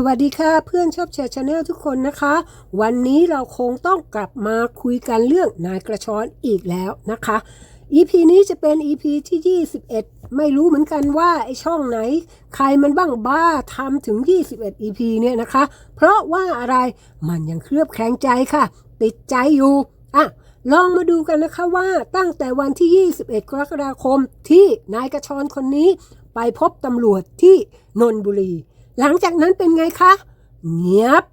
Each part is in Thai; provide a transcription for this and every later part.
สวัสดีค่ะเพื่อนชอบแชร์ชาแนลทุกคนนะคะ วันนี้เราคงต้องกลับมาคุยกันเรื่องนายกระชอนอีกแล้วนะคะ EP นี้จะเป็น EP ที่ 21 ไม่รู้เหมือนกันว่าไอช่องไหน ใครมันบ้างบ้าทำถึง 21 EP เนี่ยนะคะ เพราะว่าอะไรมันยังเคลือบแคลงใจค่ะ ติดใจอยู่อะลองมาดูกันนะคะว่าตั้งแต่วันที่ 21 กรกฎาคมที่นายกระชอนคนนี้ไปพบตำรวจที่นนทบุรี หลังจากนั้นเป็นไงคะ เงียบ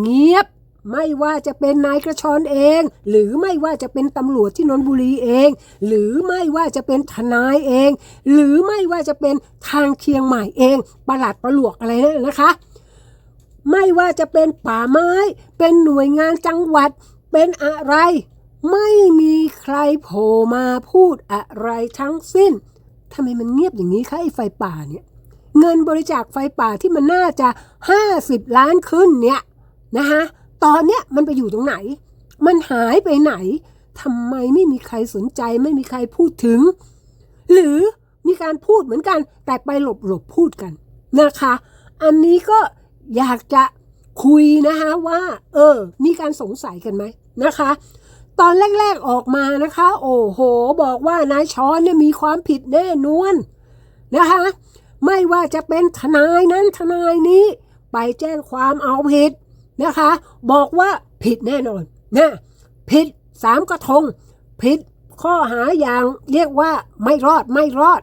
เงียบ ไม่ว่าจะเป็นนายกระชอนเอง หรือไม่ว่าจะเป็นตำรวจที่นนบุรีเอง หรือไม่ว่าจะเป็นทนายเอง หรือไม่ว่าจะเป็นทางเชียงใหม่เอง ประหลัดประหลวกอะไรนั่นนะคะ ไม่ว่าจะเป็นป่าไม้ เป็นหน่วยงานจังหวัด เป็นอะไร ไม่มีใครโผล่มาพูดอะไรทั้งสิ้นทำไมมันเงียบอย่างนี้คะไอ้ไฟป่าเนี่ย เงินบริจาคไฟป่าที่มันน่าจะ 50 ล้านขึ้นเนี่ยนะคะตอนเนี้ยมันไปอยู่ตรงไหน มันหายไปไหนทำไมไม่มีใครสนใจไม่มีใครพูดถึง หรือมีการพูดเหมือนกัน แต่ไปหลบหลบพูดกันนะคะ อันนี้ก็อยากจะคุยนะคะว่า เออ มีการสงสัยกันไหมนะคะ ตอนแรก ๆออกมานะคะ โอ้โห บอกว่านายช้อนเนี่ยมีความผิดแน่นวนนะคะ ไม่ว่าจะเป็นทนายนั้นทนายนี้ ไปแจ้งความเอาผิดนะคะ บอกว่าผิดแน่นอนนะผิดสามกระทง ผิดข้อหาอย่างเรียกว่าไม่รอดไม่รอด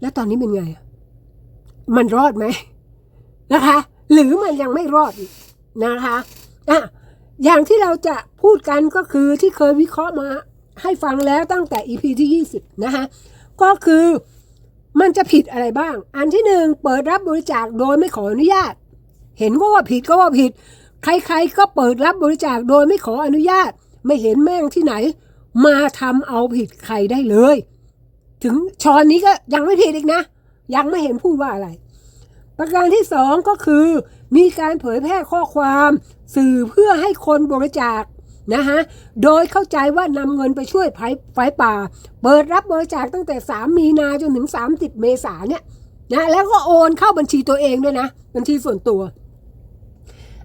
แล้วตอนนี้เป็นไง มันรอดไหมนะคะ หรือมันยังไม่รอดนะคะอะอย่างที่เราจะพูดกันก็คือที่เคยวิเคราะห์มาให้ฟังแล้วตั้งแต่ EP ที่ 20 นะคะก็คือ มันจะผิดอะไรบ้าง อันที่หนึ่งเปิดรับบริจาคโดยไม่ขออนุญาต เห็นก็ว่าผิดก็ว่าผิด ใครๆก็เปิดรับบริจาคโดยไม่ขออนุญาต ไม่เห็นแม่งที่ไหน มาทำเอาผิดใครได้เลย ถึงชอนนี้ก็ยังไม่ผิดอีกนะ ยังไม่เห็นพูดว่าอะไร ประการที่สองก็คือ มีการเผยแพร่ข้อความ สื่อเพื่อให้คนบริจาค นะฮะโดยเข้าใจว่านำเงินไปช่วยไฟไฟป่า เปิดรับบริจาคตั้งแต่ 3 มีนาจนถึง 30 เมษาเนี่ยนะแล้วก็โอนเข้าบัญชีตัวเองด้วยนะ บัญชีส่วนตัว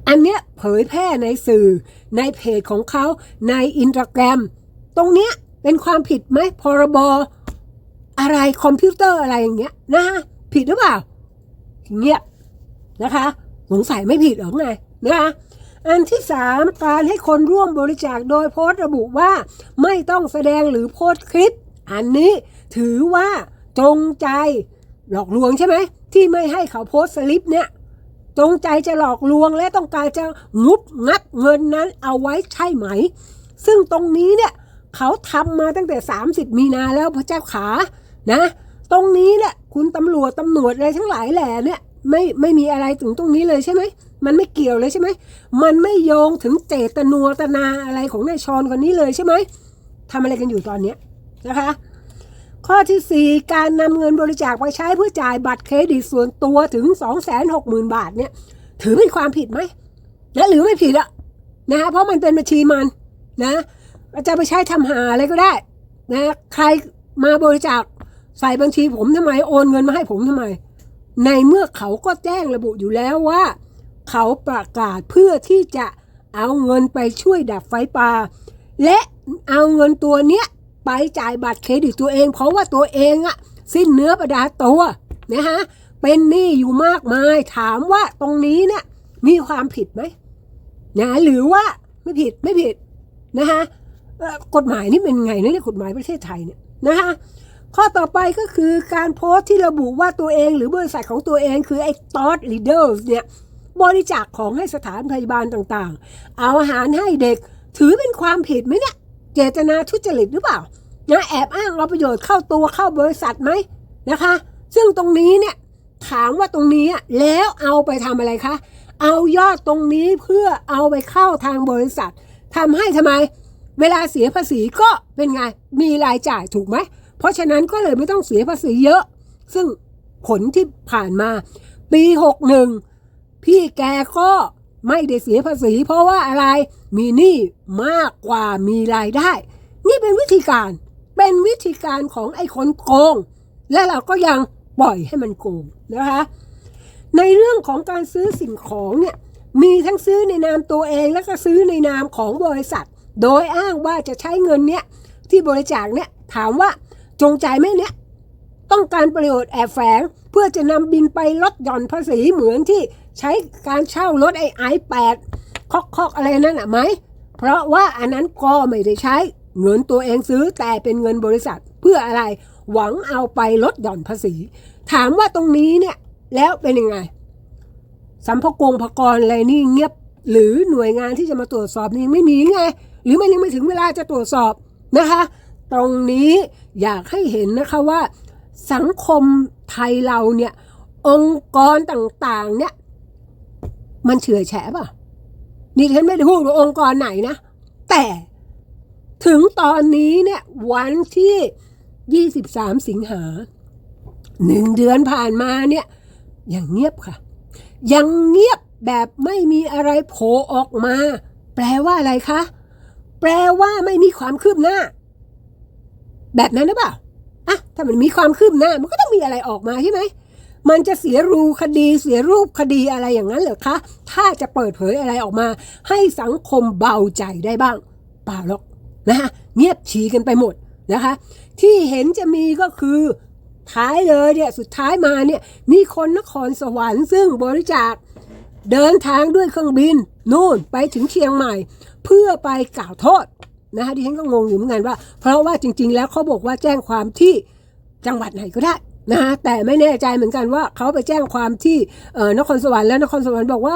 อันเนี้ยเผยแพร่ในสื่อในเพจของเขาในอินสตาแกรมตรงเนี้ยเป็นความผิดไหมพรบอะไรคอมพิวเตอร์อะไรอย่างเงี้ยนะผิดหรือเปล่าเงียบนะคะ สงสัยไม่ผิดหรอไงนะคะ อันที่สามการให้คนร่วมบริจาคโดยโพสต์ระบุว่า ไม่ต้องแสดงหรือโพสต์คลิป อันนี้ถือว่าจงใจหลอกลวงใช่ไหมที่ไม่ให้เขาโพสต์สลิปเนี่ยจงใจจะหลอกลวงและต้องการจะงุบงัดเงินนั้นเอาไว้ใช่ไหม ซึ่งตรงนี้เนี่ยเขาทำมาตั้งแต่ 30 มีนาแล้วพระเจ้าขานะ ตรงนี้เนี่ยคุณตำรวจตำรวจอะไรทั้งหลายแหล่เนี่ยไม่ไม่มีอะไรถึงตรงนี้เลยใช่ไหม มันไม่เกี่ยวเลยใช่ไหม มันไม่โยงถึงเจตนัวตนาอะไรของนายชอนคนนี้เลยใช่ไหมทำอะไรกันอยู่ตอนเนี้ยนะคะ ข้อที่ 4 การนำเงินบริจาคไปใช้เพื่อจ่ายบัตรเครดิตส่วนตัวถึง 260,000 บาทเนี่ย ถือเป็นความผิดไหมและหรือไม่ผิดอะนะเพราะมันเป็นบัญชีมันนะจะไปใช้ทำหาอะไรก็ได้นะใครมาบริจาคใส่บัญชีผมทำไมโอนเงินมาให้ผมทำไม ในเมื่อเขาก็แจ้งระบุอยู่แล้วว่า เขาประกาศเพื่อที่จะเอาเงินไปช่วยดับไฟป่า และเอาเงินตัวเนี้ยไปจ่ายบัตรเครดิตตัวเอง เพราะว่าตัวเองอะสิ้นเนื้อประดาตัวนะฮะเป็นหนี้อยู่มากมายถามว่าตรงนี้เนี่ยมีความผิดไหมนะหรือว่าไม่ผิดไม่ผิดนะคะกฎหมายนี่เป็นไงนะเนี่ยกฎหมายประเทศไทยเนี่ยนะคะข้อต่อไปก็คือการโพสต์ที่ระบุว่าตัวเองหรือบริษัทของตัวเองคือไอ้ตอดลีเดอร์เนี่ย บริจาคของให้สถานพยาบาลต่างๆ เอาอาหารให้เด็กถือเป็นความผิดไหมเนี่ย เจตนาทุจริตหรือเปล่านะแอบอ้างเอาประโยชน์เข้าตัวเข้าบริษัทไหมนะคะ ซึ่งตรงนี้เนี่ยถามว่าตรงนี้แล้วเอาไปทำอะไรคะ เอายอดตรงนี้เพื่อเอาไปเข้าทางบริษัททำให้ทำไม เวลาเสียภาษีก็เป็นไงมีรายจ่ายถูกไหม เพราะฉะนั้นก็เลยไม่ต้องเสียภาษีเยอะ ซึ่งผลที่ผ่านมา ปีหกหนึ่ง พี่แกก็ไม่ได้เสียภาษี เพราะว่าอะไรมีหนี้มากกว่ามีรายได้ นี่เป็นวิธีการเป็นวิธีการของไอ้คนโกง และเราก็ยังปล่อยให้มันโกงนะคะในเรื่องของการซื้อสิ่งของเนี่ยมีทั้งซื้อในนามตัวเองแล้วก็ซื้อในนามของบริษัท โดยอ้างว่าจะใช้เงินเนี่ยที่บริจาคเนี่ยถามว่าจงใจไหมเนี่ย ต้องการประโยชน์แอบแฝง เพื่อจะนำบินไปลดหย่อนภาษีเหมือนที่ใช้การเช่ารถไอ้ไอแปดคอกคอกอะไรนั่นอะไหม เพราะว่าอันนั้นก็ไม่ได้ใช้เงินตัวเองซื้อแต่เป็นเงินบริษัทเพื่ออะไรหวังเอาไปลดหย่อนภาษี ถามว่าตรงนี้เนี่ยแล้วเป็นยังไงสัมภกงพกรอะไรนี่เงียบหรือหน่วยงานที่จะมาตรวจสอบนี่ไม่มีไง หรือมันยังไม่ถึงเวลาจะตรวจสอบนะคะ ตรงนี้อยากให้เห็นนะคะว่า สังคมไทยเราเนี่ย องค์กรต่างๆ เนี่ย มันเฉื่อยแฉะป่ะนี่ฉันไม่ได้พูดว่าองค์กรไหนนะ แต่ถึงตอนนี้เนี่ย วันที่ 23 สิงหาหนึ่งเดือนผ่านมาเนี่ยยังเงียบค่ะ ยังเงียบแบบไม่มีอะไรโผล่ออกมา แปลว่าอะไรคะ แปลว่าไม่มีความคืบหน้า แบบนั้นหรือเปล่า อะถ้ามันมีความคืบหน้า มันก็ต้องมีอะไรออกมาใช่ไหม มันจะเสียรูคดีเสียรูปคดีอะไรอย่างนั้นเหรอคะ ถ้าจะเปิดเผยอะไรออกมา ให้สังคมเบาใจได้บ้าง เปล่าหรอกนะคะเงียบฉีกันไปหมดนะคะ ที่เห็นจะมีก็คือท้ายเลยเนี่ยสุดท้ายมาเนี่ยมีคนนครสวรรค์ซึ่งบริจาคเดินทางด้วยเครื่องบิน นู่นไปถึงเชียงใหม่ เพื่อไปกล่าวโทษ นะคะดิฉันก็งงอยู่เหมือนกันว่า เพราะว่าจริง ๆ แล้วเขาบอกว่าแจ้งความที่จังหวัดไหนก็ได้นะฮะแต่ไม่แน่ใจเหมือนกันว่าเขาไปแจ้งความที่เอ่อนครสวรรค์แล้วนครสวรรค์บอกว่า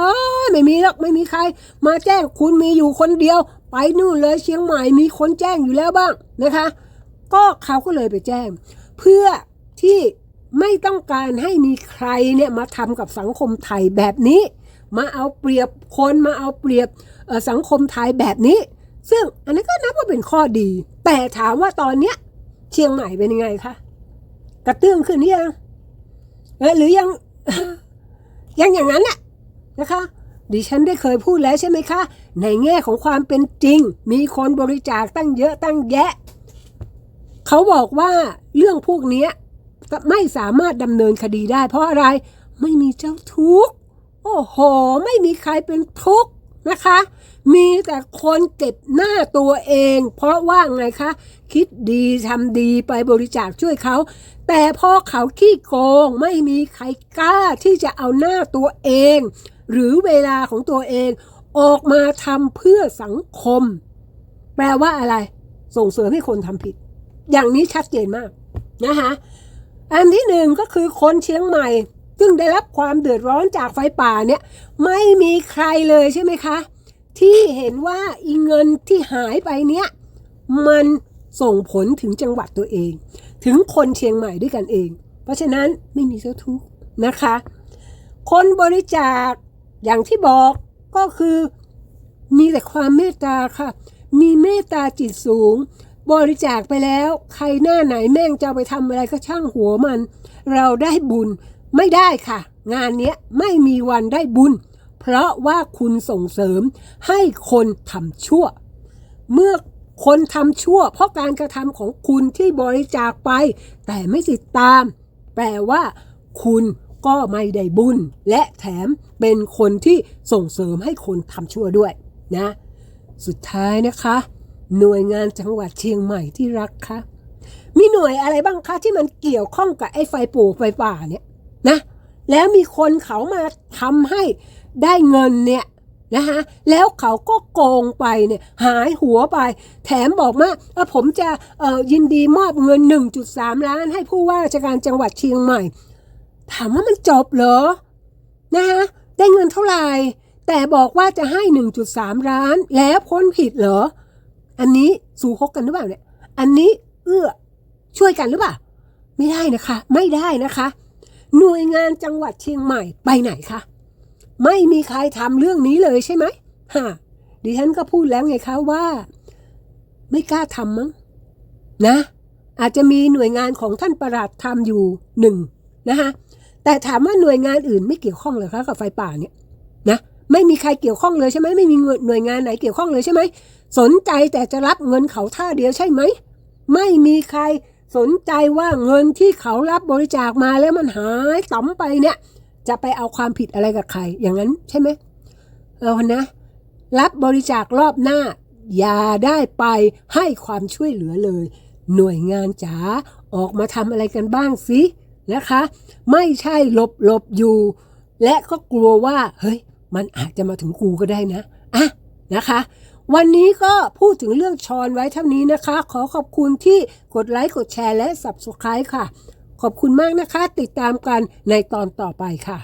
ไม่มีหรอกไม่มีใคร มาแจ้งคุณมีอยู่คนเดียว ไปนู่นเลยเชียงใหม่มีคนแจ้งอยู่แล้วบ้างนะคะ ก็เขาก็เลยไปแจ้ง เพื่อที่ไม่ต้องการให้มีใครเนี่ยมาทำกับสังคมไทยแบบนี้ มาเอาเปรียบคนมาเอาเปรียบสังคมไทยแบบนี้ ซึ่งอันนั้ก็นับว่าเป็นข้อดี แต่ถามว่าตอนเนี้ย เชียงใหม่เป็นยังไงคะกระเตื้องขึ้นหรือยังหรือยังยังอย่างนั้นน่ะนะคะ ดิฉันได้เคยพูดแล้วใช่ไหมคะ ในแง่ของความเป็นจริง มีคนบริจาคตั้งเยอะตั้งแยะ เขาบอกว่าเรื่องพวกนี้ไม่สามารถดำเนินคดีได้ เพราะอะไรไม่มีเจ้าทุกข์โอ้โห ไม่มีใครเป็นทุกข์ นะคะ มีแต่คนเก็บหน้าตัวเอง เพราะว่าไงคะ คิดดีทำดีไปบริจาคช่วยเขา แต่พอเขาขี้โกงไม่มีใครกล้าที่จะเอาหน้าตัวเอง หรือเวลาของตัวเอง ออกมาทำเพื่อสังคม แปลว่าอะไร ส่งเสริมให้คนทำผิด อย่างนี้ชัดเจนมากนะคะอันที่หนึ่งก็คือคนเชียงใหม่ ซึ่งได้รับความเดือดร้อนจากไฟป่าเนี่ยไม่มีใครเลยใช่ไหมคะ ที่เห็นว่าอีเงินที่หายไปเนี่ยมันส่งผลถึงจังหวัดตัวเอง ถึงคนเชียงใหม่ด้วยกันเอง เพราะฉะนั้นไม่มีเจ้าทุกนะคะ คนบริจาคอย่างที่บอกก็คือมีแต่ความเมตตาค่ะ มีเมตตาจิตสูง บริจาคไปแล้ว ใครหน้าไหนแม่งจะไปทำอะไรก็ช่างหัวมัน เราได้บุญ ไม่ได้ค่ะ งานเนี้ยไม่มีวันได้บุญ เพราะว่าคุณส่งเสริมให้คนทำชั่ว เมื่อคนทำชั่ว เพราะการกระทำของคุณที่บริจาคไป แต่ไม่ติดตาม แปลว่า คุณก็ไม่ได้บุญ และแถมเป็นคนที่ส่งเสริมให้คนทำชั่วด้วยนะ สุดท้ายนะคะ หน่วยงานจังหวัดเชียงใหม่ที่รักคะมีหน่วยอะไรบ้างคะที่มันเกี่ยวข้องกับไอ้ไฟปูไฟป่าเนี่ย นะแล้วมีคนเขามาทำให้ได้เงินเนี่ยนะคะแล้วเขาก็โกงไปเนี่ยหายหัวไป แถมบอกว่าเออผมจะเอ่อยินดีมอบเงิน 1.3 ล้านให้ผู้ว่าราชการจังหวัดเชียงใหม่ ถามว่ามันจบเหรอนะคะได้เงินเท่าไหร่ แต่บอกว่าจะให้ 1.3 ล้าน แล้วพ้นผิดเหรอ อันนี้สู่ฮกกันหรือเปล่าเนี่ย อันนี้เอื้อช่วยกันหรือเปล่า ไม่ได้นะคะ ไม่ได้นะคะ หน่วยงานจังหวัดเชียงใหม่ไปไหนคะ ไม่มีใครทำเรื่องนี้เลยใช่ไหมฮะดิฉันก็พูดแล้วไงคะว่า ไม่กล้าทำมั้งนะ อาจจะมีหน่วยงานของท่านประหลัดทำอยู่หนึ่งนะคะแต่ถามว่าหน่วยงานอื่นไม่เกี่ยวข้องเลยคะกับไฟป่าเนี่ยนะไม่มีใครเกี่ยวข้องเลยใช่ไหมไม่มีหน่วยงานไหนเกี่ยวข้องเลยใช่ไหมสนใจแต่จะรับเงินเขาท่าเดียวใช่ไหมไม่มีใคร สนใจว่าเงินที่เขารับบริจาคมาแล้วมันหายต่ำไปเนี่ยจจะไปเอาความผิดอะไรกับใคร อย่างนั้นใช่ไหมเรานะ รับบริจาครอบหน้า อย่าได้ไปให้ความช่วยเหลือเลย หน่วยงานจ๋าออกมาทำอะไรกันบ้างสินะคะ ไม่ใช่หลบหลบอยู่ และก็กลัวว่า เฮ้ย มันอาจจะมาถึงกูก็ได้นะอะนะคะ วันนี้ก็พูดถึงเรื่องชอนไว้เท่านี้นะคะ ขอขอบคุณที่กดไลค์กดแชร์และ Subscribe ค่ะ ขอบคุณมากนะคะ ติดตามกันในตอนต่อไปค่ะ